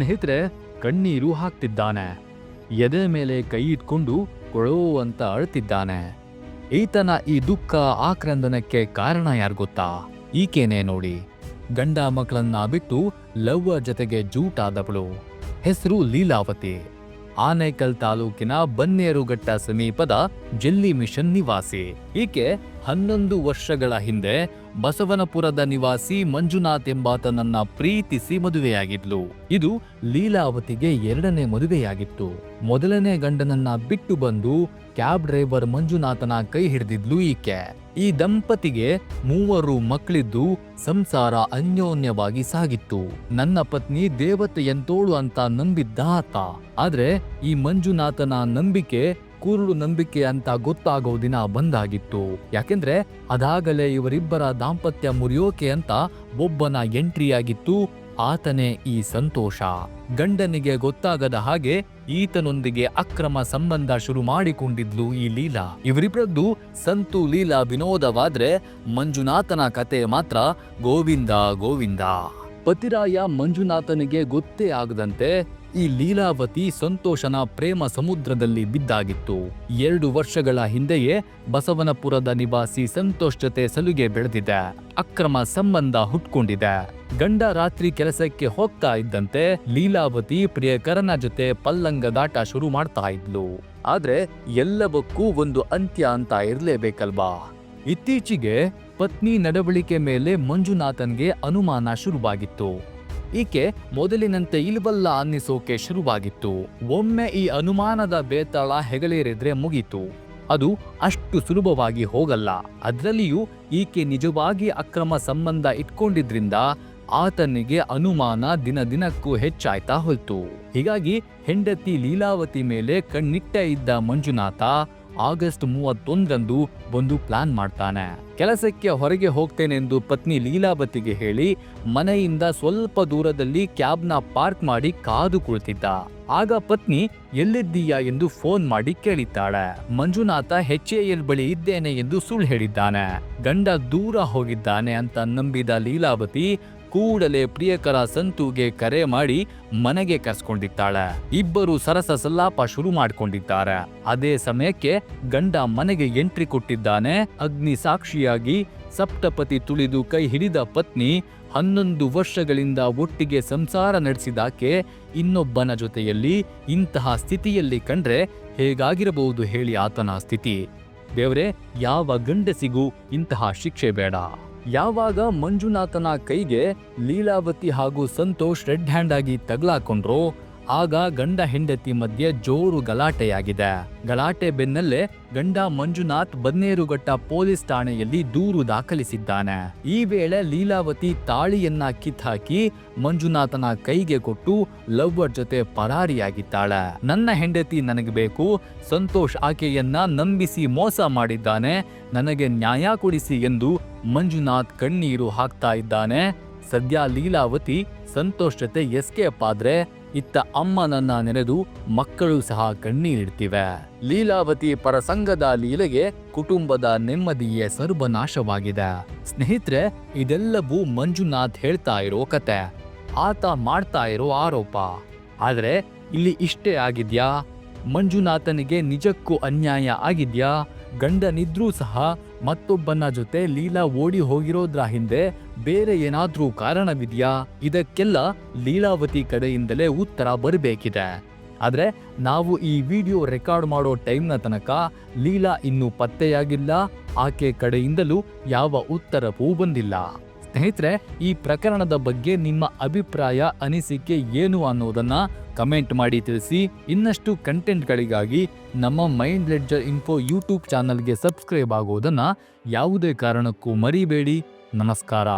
ಸ್ನೇಹಿತರೆ, ಕಣ್ಣೀರು ಹಾಕ್ತಿದ್ದಾನೆ. ಎದೆ ಮೇಲೆ ಕೈ ಇಟ್ಕೊಂಡು ಕೊಳೋ ಅಂತ ಅಳ್ತಿದ್ದಾನೆ. ಈತನ ಈ ದುಃಖ ಆಕ್ರಂದನಕ್ಕೆ ಕಾರಣ ಯಾರು ಗೊತ್ತಾ? ಈಕೇನೆ ನೋಡಿ. ಗಂಡ ಮಕ್ಕಳನ್ನ ಬಿಟ್ಟು ಲವ್ವ ಜೊತೆಗೆ ಜೂಟಾದವಳು. ಹೆಸರು ಲೀಲಾವತಿ. ಆನೇಕಲ್ ತಾಲೂಕಿನ ಬನ್ನೇರುಘಟ್ಟ ಸಮೀಪದ ಜೆಲ್ಲಿ ಮಿಷನ್ ನಿವಾಸಿ. ಈಕೆ ಹನ್ನೊಂದು ವರ್ಷಗಳ ಹಿಂದೆ ಬಸವನಪುರದ ನಿವಾಸಿ ಮಂಜುನಾಥ್ ಎಂಬಾತನನ್ನ ಪ್ರೀತಿಸಿ ಮದುವೆಯಾಗಿದ್ಲು. ಇದು ಲೀಲಾವತಿಗೆ ಎರಡನೇ ಮದುವೆಯಾಗಿತ್ತು. ಮೊದಲನೇ ಗಂಡನನ್ನ ಬಿಟ್ಟು ಬಂದು ಕ್ಯಾಬ್ ಡ್ರೈವರ್ ಮಂಜುನಾಥನ ಕೈ ಹಿಡಿದಿದ್ಲು ಈಕೆ. ಈ ದಂಪತಿಗೆ ಮೂವರು ಮಕ್ಕಳಿದ್ದು ಸಂಸಾರ ಅನ್ಯೋನ್ಯವಾಗಿ ಸಾಗಿತ್ತು. ನನ್ನ ಪತ್ನಿ ದೇವತೆಯಂತೋಳು ಅಂತ ನಂಬಿದ್ದ ಆತ. ಆದ್ರೆ ಈ ಮಂಜುನಾಥನ ನಂಬಿಕೆ ಕುರುಡು ನಂಬಿಕೆ ಅಂತ ಗೊತ್ತಾಗೋ ದಿನ ಬಂದಾಗಿತ್ತು. ಯಾಕೆಂದ್ರೆ ಅದಾಗಲೇ ಇವರಿಬ್ಬರ ದಾಂಪತ್ಯ ಮುರಿಯೋಕೆ ಅಂತ ಒಬ್ಬನ ಎಂಟ್ರಿ ಆಗಿತ್ತು ಆತನೇ ಈ ಸಂತೋಷ. ಗಂಡನಿಗೆ ಗೊತ್ತಾಗದ ಹಾಗೆ ಈತನೊಂದಿಗೆ ಅಕ್ರಮ ಸಂಬಂಧ ಶುರು ಮಾಡಿಕೊಂಡಿದ್ಲು ಈ ಲೀಲಾ. ಇವರಿಬ್ಬರದ್ದು ಸಂತು ಲೀಲಾ ವಿನೋದವಾದ್ರೆ ಮಂಜುನಾಥನ ಕತೆ ಮಾತ್ರ ಗೋವಿಂದ ಗೋವಿಂದ. ಪತಿರಾಯ ಮಂಜುನಾಥನಿಗೆ ಗೊತ್ತೇ ಆಗದಂತೆ ಈ ಲೀಲಾವತಿ ಸಂತೋಷನ ಪ್ರೇಮ ಸಮುದ್ರದಲ್ಲಿ ಬಿದ್ದಾಗಿತ್ತು. ಎರಡು ವರ್ಷಗಳ ಹಿಂದೆಯೇ ಬಸವನಪುರದ ನಿವಾಸಿ ಸಂತೋಷ್ ಜೊತೆ ಸಲುಗೆ ಬೆಳೆದಿದೆ. ಅಕ್ರಮ ಸಂಬಂಧ ಹುಟ್ಕೊಂಡಿದೆ. ಗಂಡ ರಾತ್ರಿ ಕೆಲಸಕ್ಕೆ ಹೋಗ್ತಾ ಇದ್ದಂತೆ ಲೀಲಾವತಿ ಪ್ರಿಯಕರನ ಜೊತೆ ಪಲ್ಲಂಗದಾಟ ಶುರು ಮಾಡ್ತಾ ಇದ್ಲು. ಆದ್ರೆ ಎಲ್ಲವಕ್ಕೂ ಒಂದು ಅಂತ್ಯ ಅಂತ ಇರ್ಲೇಬೇಕಲ್ವಾ? ಇತ್ತೀಚೆಗೆ ಪತ್ನಿ ನಡವಳಿಕೆ ಮೇಲೆ ಮಂಜುನಾಥನ್ಗೆ ಅನುಮಾನ ಶುರುವಾಗಿತ್ತು. ಈಕೆ ಮೊದಲಿನಂತೆ ಇಲ್ವಲ್ಲ ಅನ್ನಿಸೋಕೆ ಶುರುವಾಗಿತ್ತು. ಒಮ್ಮೆ ಈ ಅನುಮಾನದ ಬೇತಾಳ ಹೆಗಲೇರಿದ್ರೆ ಮುಗೀತು. ಅದು ಅಷ್ಟು ಸುಲಭವಾಗಿ ಹೋಗಲ್ಲ. ಅದರಲ್ಲಿಯೂ ಈಕೆ ನಿಜವಾಗಿ ಅಕ್ರಮ ಸಂಬಂಧ ಇಟ್ಕೊಂಡಿದ್ರಿಂದ ಆತನಿಗೆ ಅನುಮಾನ ದಿನ ದಿನಕ್ಕೂ ಹೆಚ್ಚಾಯ್ತಾ ಹೋಯ್ತು. ಹೀಗಾಗಿ ಹೆಂಡತಿ ಲೀಲಾವತಿ ಮೇಲೆ ಕಣ್ಣಿಟ್ಟ ಇದ್ದ ಮಂಜುನಾಥ ಆಗಸ್ಟ್ ಮೂವತ್ತೊಂದರಂದು ಒಂದು ಪ್ಲಾನ್ ಮಾಡ್ತಾನೆ. ಕೆಲಸಕ್ಕೆ ಹೊರಗೆ ಹೋಗ್ತೇನೆಂದು ಪತ್ನಿ ಲೀಲಾವತಿಗೆ ಹೇಳಿ, ಮನೆಯಿಂದ ಸ್ವಲ್ಪ ದೂರದಲ್ಲಿ ಕ್ಯಾಬ್ನ ಪಾರ್ಕ್ ಮಾಡಿ ಕಾದು ಕುಳಿತಿದ್ದ. ಆಗ ಪತ್ನಿ, ಎಲ್ಲಿದ್ದೀಯಾ ಎಂದು ಫೋನ್ ಮಾಡಿ ಕೇಳಿದ್ದಾಳೆ. ಮಂಜುನಾಥ ಎಲ್ ಬಳಿ ಇದ್ದೇನೆ ಎಂದು ಸುಳ್ಳು ಹೇಳಿದ್ದಾನೆ. ಗಂಡ ದೂರ ಹೋಗಿದ್ದಾನೆ ಅಂತ ನಂಬಿದ ಲೀಲಾವತಿ ಕೂಡಲೇ ಪ್ರಿಯಕರ ಸಂತುಗೆ ಕರೆ ಮಾಡಿ ಮನೆಗೆ ಕರ್ಸ್ಕೊಂಡಿದ್ದಾಳೆ. ಇಬ್ಬರು ಸರಸ ಸಲ್ಲಾಪ ಶುರು ಮಾಡ್ಕೊಂಡಿದ್ದಾರೆ. ಅದೇ ಸಮಯಕ್ಕೆ ಗಂಡ ಮನೆಗೆ ಎಂಟ್ರಿ ಕೊಟ್ಟಿದ್ದಾನೆ. ಅಗ್ನಿ ಸಾಕ್ಷಿಯಾಗಿ ಸಪ್ತಪತಿ ತುಳಿದು ಕೈ ಹಿಡಿದ ಪತ್ನಿ ಹನ್ನೊಂದು ವರ್ಷಗಳಿಂದ ಒಟ್ಟಿಗೆ ಸಂಸಾರ ನಡೆಸಿದಾಕೆ ಇನ್ನೊಬ್ಬನ ಜೊತೆಯಲ್ಲಿ ಇಂತಹ ಸ್ಥಿತಿಯಲ್ಲಿ ಕಂಡ್ರೆ ಹೇಗಾಗಿರಬಹುದು ಹೇಳಿ ಆತನ ಸ್ಥಿತಿ. ದೇವ್ರೆ, ಯಾವ ಗಂಡಸಿಗೂ ಇಂತಹ ಶಿಕ್ಷೆ ಬೇಡ. ಯಾವಾಗ ಮಂಜುನಾಥನ ಕೈಗೆ ಲೀಲಾವತಿ ಹಾಗೂ ಸಂತೋಷ್ ರೆಡ್ ಹ್ಯಾಂಡ್ ಆಗಿ ತಗಲಾಕೊಂಡ್ರು ಆಗ ಗಂಡ ಹೆಂಡತಿ ಮಧ್ಯೆ ಜೋರು ಗಲಾಟೆಯಾಗಿದೆ. ಗಲಾಟೆ ಬೆನ್ನಲ್ಲೇ ಗಂಡ ಮಂಜುನಾಥ್ ಬನ್ನೇರುಘಟ್ಟ ಪೊಲೀಸ್ ಠಾಣೆಯಲ್ಲಿ ದೂರು ದಾಖಲಿಸಿದ್ದಾನೆ. ಈ ವೇಳೆ ಲೀಲಾವತಿ ತಾಳಿಯನ್ನ ಕಿತ್ತಾಕಿ ಮಂಜುನಾಥನ ಕೈಗೆ ಕೊಟ್ಟು ಲವ್ವರ್ ಜೊತೆ ಪರಾರಿಯಾಗಿದ್ದಾಳೆ. ನನ್ನ ಹೆಂಡತಿ ನನಗೆ ಬೇಕು, ಸಂತೋಷ್ ಆಕೆಯನ್ನ ನಂಬಿಸಿ ಮೋಸ ಮಾಡಿದ್ದಾನೆ, ನನಗೆ ನ್ಯಾಯ ಕೊಡಿಸಿ ಎಂದು ಮಂಜುನಾಥ್ ಕಣ್ಣೀರು ಹಾಕ್ತಾ ಇದ್ದಾನೆ. ಸದ್ಯ ಲೀಲಾವತಿ ಸಂತೋಷ್ ಜೊತೆ ಎಸ್ಕೇಪ್ ಆದ್ರೆ ಇತ್ತ ಅಮ್ಮನನ್ನ ನೆನೆದು ಮಕ್ಕಳು ಸಹ ಕಣ್ಣೀರಿಡ್ತಿವೆ. ಲೀಲಾವತಿ ಪರಸಂಗದ ಲೀಲೆಗೆ ಕುಟುಂಬದ ನೆಮ್ಮದಿಯೇ ಸರ್ವನಾಶವಾಗಿದೆ. ಸ್ನೇಹಿತರೆ, ಇದೆಲ್ಲವೂ ಮಂಜುನಾಥ್ ಹೇಳ್ತಾ ಇರೋ ಕತೆ. ಆತ ಮಾಡ್ತಾ ಇರೋ ಆರೋಪ. ಆದರೆ ಇಲ್ಲಿ ಇಷ್ಟೇ ಆಗಿದ್ಯಾ? ಮಂಜುನಾಥನಿಗೆ ನಿಜಕ್ಕೂ ಅನ್ಯಾಯ ಆಗಿದ್ಯಾ? ಗಂಡನಿದ್ರೂ ಸಹ ಮತ್ತೊಬ್ಬನ ಜೊತೆ ಲೀಲಾ ಓಡಿ ಹೋಗಿರೋದ್ರ ಹಿಂದೆ ಬೇರೆ ಏನಾದ್ರೂ ಕಾರಣವಿದೆಯಾ? ಇದಕ್ಕೆಲ್ಲ ಲೀಲಾವತಿ ಕಡೆಯಿಂದಲೇ ಉತ್ತರ ಬರಬೇಕಿದೆ. ಆದರೆ ನಾವು ಈ ವಿಡಿಯೋ ರೆಕಾರ್ಡ್ ಮಾಡೋ ಟೈಮ್ನ ತನಕ ಲೀಲಾ ಇನ್ನೂ ಪತ್ತೆಯಾಗಿಲ್ಲ, ಆಕೆ ಕಡೆಯಿಂದಲೂ ಯಾವ ಉತ್ತರವೂ ಬಂದಿಲ್ಲ. ಸ್ನೇಹಿತರೆ, ಈ ಪ್ರಕರಣದ ಬಗ್ಗೆ ನಿಮ್ಮ ಅಭಿಪ್ರಾಯ, ಅನಿಸಿಕೆ ಏನು ಅನ್ನೋದನ್ನು ಕಮೆಂಟ್ ಮಾಡಿ ತಿಳಿಸಿ. ಇನ್ನಷ್ಟು ಕಂಟೆಂಟ್ಗಳಿಗಾಗಿ ನಮ್ಮ ಮೈಂಡ್ ಲೆಡ್ಜರ್ ಇನ್ಫೋ ಯೂಟ್ಯೂಬ್ ಚಾನಲ್ಗೆ ಸಬ್ಸ್ಕ್ರೈಬ್ ಆಗೋದನ್ನ ಯಾವುದೇ ಕಾರಣಕ್ಕೂ ಮರಿಬೇಡಿ. ನಮಸ್ಕಾರ.